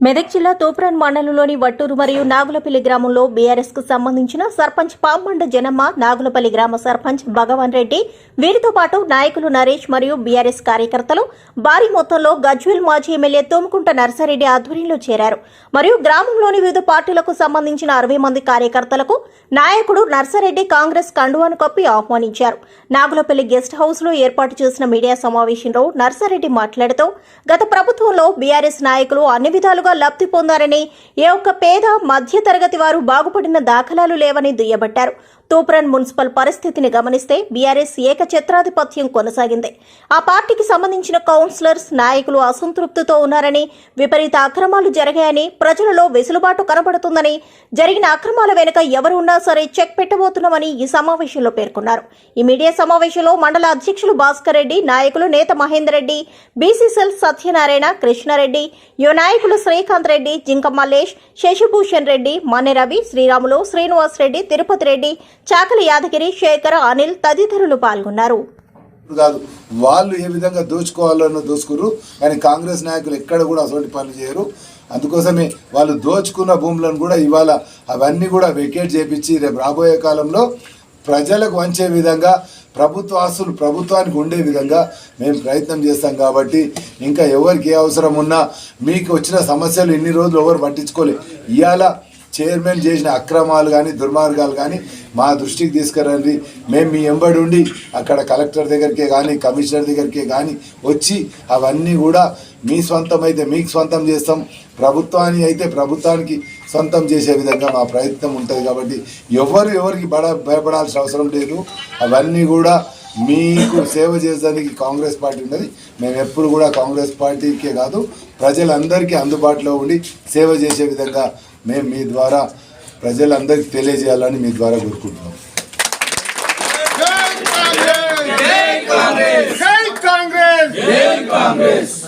మెదక్ జిల్లా తూప్రాన్ మండలంలోని వట్టూరు మరియు నాగులపల్లి గ్రామంలో బీఆర్ఎస్కు సంబంధించిన సర్పంచ్ పాంబండ జనమ్మ నాగులపల్లి గ్రామ సర్పంచ్ భగవాన్ రెడ్డి వీరితో పాటు నాయకులు నరేష్ మరియు బీఆర్ఎస్ కార్యకర్తలు భారీ మొత్తంలో గజ్వేల్ మాజీ ఎమ్మెల్యే తోముకుంట నర్సారెడ్డి ఆధ్వర్యంలో చేరారు. మరియు గ్రామంలోని వివిధ పార్టీలకు సంబంధించిన అరవై మంది కార్యకర్తలకు నాయకుడు నర్సారెడ్డి కాంగ్రెస్ కండువాను కప్పి ఆహ్వానించారు. నాగులపల్లి గెస్ట్ హౌస్లో ఏర్పాటు చేసిన మీడియా సమావేశంలో నర్సారెడ్డి మాట్లాడుతూ గత ప్రభుత్వంలో బీఆర్ఎస్ నాయకులు అన్ని విధాలుగా లబ్ధి పొందారని ఏ ఒక్క పేద మధ్య తరగతి వారు బాగుపడిన దాఖలాలు లేవని దుయ్యబట్టారు. తూప్రన్ మున్సిపల్ పరిస్థితిని గమనిస్తే బీఆర్ఎస్ ఏకఛత్రాధిపత్యం కొనసాగింది. ఆ పార్టీకి సంబంధించిన కౌన్సిలర్స్ నాయకులు అసంతృప్తితో ఉన్నారని విపరీత అక్రమాలు జరిగాయని ప్రజలలో వెసులుబాటు కనబడుతుందని జరిగిన అక్రమాల వెనుక ఎవరు ఉన్నా సరే చెక్ పెట్టబోతున్నామని ఈ సమావేశంలో పేర్కొన్నారు. ఈ మీడియా సమావేశంలో మండల అధ్యక్షులు భాస్కర్ రెడ్డి నాయకులు నేత మహేందర్ రెడ్డి బీసీసీఎల్ సత్యనారాయణ కృష్ణారెడ్డి యువ నాయకులు శ్రీకాంత్ రెడ్డి జింక మల్లేష్ శశిభూషణ్ రెడ్డి మన్నె రవి శ్రీరాములు శ్రీనివాస్ రెడ్డి తిరుపతి రెడ్డి చాకలి యాదగిరి శేఖర్ అనిల్ తదితరులు పాల్గొన్నారు. కాదు వాళ్ళు ఏ విధంగా దోచుకోవాలనో దోచుకురు కానీ కాంగ్రెస్ నాయకులు ఎక్కడ కూడా అటువంటి పనులు చేయరు. అందుకోసమే వాళ్ళు దోచుకున్న భూములను కూడా ఇవాళ అవన్నీ కూడా వెకేట్ చేపించి రేపు రాబోయే కాలంలో ప్రజలకు వంచే విధంగా ప్రభుత్వ ఆస్తులు ప్రభుత్వానికి ఉండే విధంగా మేము ప్రయత్నం చేస్తాం కాబట్టి ఇంకా ఎవరికి ఏ అవసరం ఉన్నా మీకు వచ్చిన సమస్యలు ఇన్ని రోజులు ఎవరు పట్టించుకోలేదు ఇవాళ చైర్మన్ చేసిన అక్రమాలు కానీ దుర్మార్గాలు కానీ మా దృష్టికి తీసుకురండి. మేము మీ ఎంబడి ఉండి అక్కడ కలెక్టర్ దగ్గరికే కానీ కమిషనర్ దగ్గరికే కానీ వచ్చి అవన్నీ కూడా మీ సొంతం అయితే మీకు సొంతం చేస్తాం. ప్రభుత్వాన్ని అయితే ప్రభుత్వానికి సొంతం చేసే విధంగా మా ప్రయత్నం ఉంటుంది కాబట్టి ఎవరు ఎవరికి బడ భయపడాల్సిన అవసరం లేదు. అవన్నీ కూడా మీకు సేవ చేసేదానికి కాంగ్రెస్ పార్టీ ఉన్నది. మేము ఎప్పుడు కూడా కాంగ్రెస్ పార్టీకే కాదు ప్రజలందరికీ అందుబాటులో ఉండి సేవ చేసే విధంగా మేము మీ ద్వారా ప్రజలందరికీ తెలియజేయాలని మీ ద్వారా కోరుకుంటున్నాం.